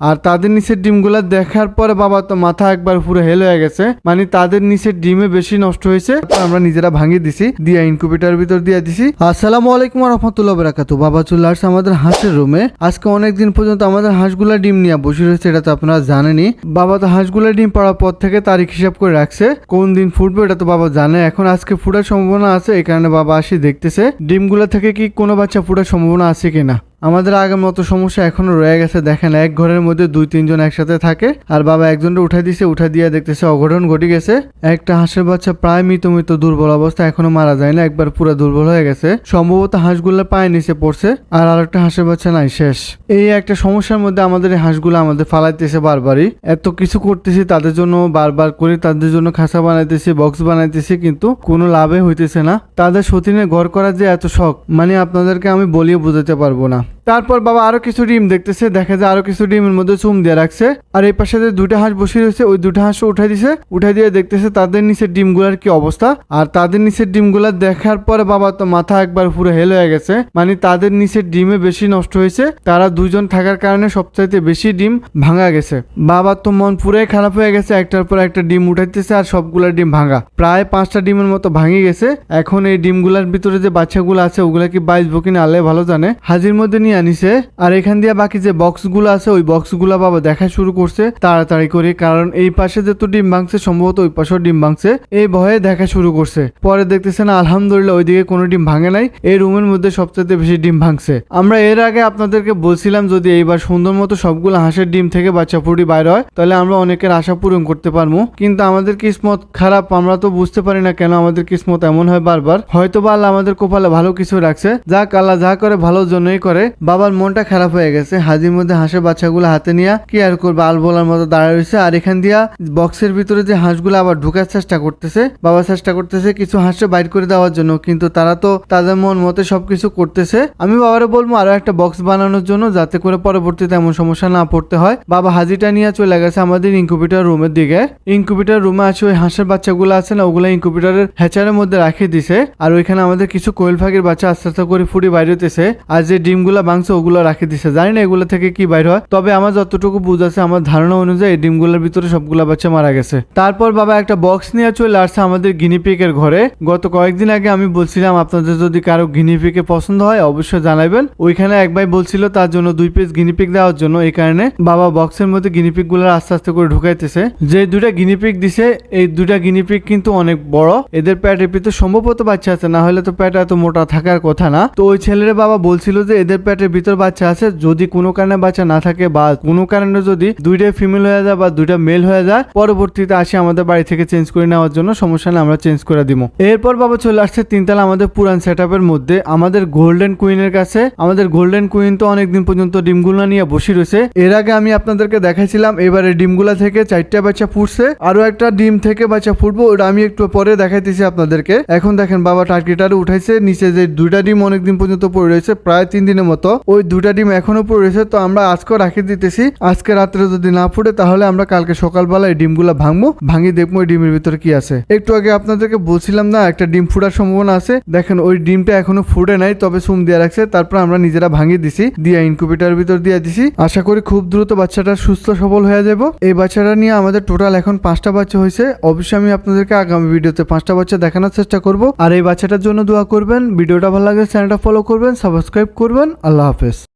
আর তাদের নিচের ডিমগুলা দেখার পরে বাবা তো মাথা একবার পুরো হেল হয়ে গেছে। মানে তাদের নিচের ডিমে বেশি নষ্ট হয়েছে। আমরা নিজেরা ভাঙিয়ে দিছি, দিয়ে ইনকুবেটার ভিতর দিয়ে দিছি। আসসালামু আলাইকুম রহমতুল্লাহ বারাকাতু বাবা চলে আসছে আমাদের হাঁসের রুমে আজকে অনেক দিন পর্যন্ত আমাদের হাঁসগুলা ডিম নিয়ে বসে রয়েছে, এটা তো আপনারা জানেনই। বাবা তো হাঁসগুলা ডিম পাড়ার পর থেকে তারিখ হিসাব করে রাখছে। কোন দিন ফুটবে এটা তো বাবা জানে। এখন আজকে ফুটার সম্ভাবনা আছে, এই কারণে বাবা আসি দেখতেছে। ডিমগুলা থেকে কি কোনো বাচ্চা ফুটার সম্ভাবনা আছে কিনা? আমাদের আগের মতো সমস্যা এখনও রয়ে গেছে। দেখেন, এক ঘরের মধ্যে দুই, তিনজন একসাথে থাকে, আর বাবা একজনটা উঠাই দিছে, উঠাই দিয়ে দেখতেছে অঘটন ঘটে গেছে। একটা হাঁসের বাচ্চা প্রায় মৃত মৃত দুর্বল অবস্থা এখনও মারা যায় না, একবার পুরো দুর্বল হয়ে গেছে। সম্ভবত হাঁসগুলো পায়ে নিচে পড়ছে, আর আরেকটা হাঁসের বাচ্চা নাই, শেষ। এই একটা সমস্যার মধ্যে আমাদের এই হাঁসগুলো আমাদের ফালাইতেছে বারবারই। এত কিছু করতেছি তাদের জন্য, বারবার করে তাদের জন্য খাঁচা বানাইতেছি, বক্স বানাইতেছি, কিন্তু কোনো লাভে হইতেছে না। তাদের সতীনে ঘর করার যে এত শখ মানে আপনাদেরকে আমি বলিয়ে বোঝাতে পারব না। তারপর বাবা আরও কিছু ডিম দেখতেছে, দেখা যায় আরও কিছু ডিমের মধ্যে চুম দিয়ে রাখছে। আর এই পাশে যে দুটা হাঁস বসে রয়েছে, ওই দুটা হাঁসও উঠাই দিছে। উঠাই দিয়ে দেখতেছে তাদের নিচের ডিমগুলার কি অবস্থা। আর তাদের নিচের ডিমগুলা দেখার পরে বাবা তো মাথা একবার পুরো হেল হয়ে গেছে। মানে তাদের নিচের ডিমে বেশি নষ্ট হয়েছে। তারা দুজন থাকার কারণে সবচাইতে বেশি ডিম ভাঙা গেছে। বাবার তো মন পুরাই খারাপ হয়ে গেছে, একটার পর একটা ডিম উঠাইতেছে আর সবগুলা ডিম ভাঙা। প্রায় পাঁচটা ডিমের মতো ভাঙে গেছে। এখন এই ডিমগুলার ভিতরে যে বাচ্চাগুলো আছে, ওগুলা কি বাইসবো কিনা আলে ভালো জানে। হাজির মধ্যে নিয়ে আনিছে। আর এখান দিয়ে বাকি যে বক্সগুলো আছে, ওই বক্সগুলো বাবা দেখা শুরু করছে তাড়াতাড়ি করে। কারণ এই পাশে যে তো ডিম ভাঙছে, সম্ভবত ওই পাশেও ডিম ভাঙছে, এই ভয়ে দেখা শুরু করছে। পরে দেখতেছে না, আলহামদুলিল্লাহ ওইদিকে কোনো ডিম ভাঙে নাই। এই রুমের মধ্যে সবচেয়ে বেশি ডিম ভাঙছে। আমরা এর আগে আপনাদেরকে বলছিলাম, যদি এইবার সুন্দর মতো সবগুলো হাঁসের ডিম থেকে বাচ্চা ফুটি বাইর হয়, তাহলে আমরা অনেকের আশা পূরণ করতে পারব কিন্তু আমাদের কিসমত খারাপ, আমরা তো বুঝতে পারি না কেন আমাদের কিসমত এমন হয় বারবার। হয়তো বা আল্লাহ আমাদের কপালে ভালো কিছু রাখছে। যাক, আল্লাহ যা করে ভালোর জন্যই করে। বাবার মনটা খারাপ হয়ে গেছে। হাজির মধ্যে হাঁসের বাচ্চাগুলো হাতে নিয়ে কি আর করবে? আল বলার মতো দাঁড়ায় রয়েছে। আর এখান দিয়া বক্সের ভিতরে যে হাঁসগুলো আবার ঢুকার চেষ্টা করতেছে বাবা চেষ্টা করতেছে কিছু হাঁসে বাইর করে দেওয়ার জন্য। কিন্তু তারা তো তাদের মন মতে সবকিছু করতেছে। আমি বাবারে বলব আরও একটা বক্স বানানোর জন্য যাতে করে পরবর্তীতে এমন সমস্যা না পড়তে হয়। বাবা হাজিটা নিয়ে চলে গেছে আমাদের ইনকিউবেটর রুমের দিকে। ইনকিউবেটর রুমে আছে ওই হাঁসের বাচ্চাগুলো আছে না, ওগুলো ইনকিউবেটরের হ্যাচারের মধ্যে রাখে দিছে। আর ওইখানে আমাদের কিছু কোয়েল ফাঁকির বাচ্চা আস্তে আস্তে করে ফুটি বাইরে হতেছে আর যে ডিমগুলো ভাঙছে, ওগুলো রাখে দিছে। জানি না এগুলো থেকে কি বাইর হয়, তবে আমার যতটুকু বুঝ আছে, আমার ধারণা অনুযায়ী ডিমগুলোর ভিতরে সবগুলো বাচ্চা মারা গেছে। তারপর বাবা একটা বক্স নিয়ে চলে আসছে আমাদের গিনিপিকের ঘরে। গত কয়েকদিন আগে আমি বলছিলাম, আপনাদের যদি কারও গিনিপিকে পছন্দ হয়, অবশ্যই জানাবেন ওইখানে এক ভাই বলছিল, তার জন্য দুই পিস গিনিপিক দেওয়ার জন্য। এই কারণে বাবা বক্সের মধ্যে গিনিপিকগুলো আস্তে আস্তে করে ঢুকাইতেছে। যে দুটা গিনিপিক দিছে, এই দুটা গিনিপিক কিন্তু অনেক বড়। এদের প্যাটের ভিতরে সম্ভবত বাচ্চা আছে, না হলে তো প্যাট এত মোটা থাকার কথা না। তো ওই ছেলের বাবা বলছিল যে, এদের প্যাটের ভিতর বাচ্চা আছে, যদি কোনো কারণে বাচ্চা না থাকে বা কোনো কারণে যদি দুইটা ফিমেল হয়ে যায় বা দুইটা মেল হয়ে যায়, পরবর্তীতে আসে আমাদের বাড়ি থেকে চেঞ্জ করে নেওয়ার জন্য, সমস্যা নেই, আমরা চেঞ্জ করে দিব। এরপর বাবা চলে আসছে তিনতলা আমাদের পুরান সেট মধ্যে। আমাদের গোল্ডেন কুইনের কাছে, আমাদের গোল্ডেন কুইন তো অনেকদিন পর্যন্ত ডিমগুলো নিয়ে বসে রয়েছে। এর আগে আমি আপনাদেরকে দেখাইছিলাম, এবারে ডিমগুলা থেকে চারটা বাচ্চা ফুটছে আরও একটা ডিম থেকে বাচ্চা ফুটবো, ওটা আমি একটু পরে দেখাইতেছি আপনাদেরকে। এখন দেখেন বাবা টার্কিটারে উঠাইছে, নিচে যে দুইটা ডিম অনেকদিন পর্যন্ত পড়ে রয়েছে, প্রায় তিন দিনের মতো। ওই দুটা ডিম এখনও পড়ে রয়েছে, তো আমরা আজকেও রাখি দিতেছি। আজকে রাত্রে যদি না ফুটে, তাহলে আমরা কালকে সকালবেলা এই ডিমগুলো ভাঙবো ভাঙি দেখব ওই ডিমের ভিতরে কি আছে। একটু আগে আপনাদেরকে বলছিলাম না, একটা ডিম ফুটার সম্ভাবনা আছে। দেখেন, ওই ডিমটা এখনও ফুটে নাই, তবে সুম দিয়ে রাখছে, তারপর আমরা নিজেরা ভাঙিয়ে দিছি, দিয়ে ইনকিউবেটার ভিতর দিয়ে দিছি। আশা করি খুব দ্রুত বাচ্চাটা সুস্থ সবল হয়ে যাব। এই বাচ্চাটা নিয়ে আমাদের টোটাল এখন পাঁচটা বাচ্চা হয়েছে। অবশ্যই আমি আপনাদেরকে আগামী ভিডিওতে পাঁচটা বাচ্চা দেখানোর চেষ্টা করব। আর এই বাচ্চাটার জন্য দোয়া করবেন। ভিডিওটা ভালো লাগলে চ্যানেলটা ফলো করবেন সাবস্ক্রাইব করবেন। আল্লাহ হাফেজ।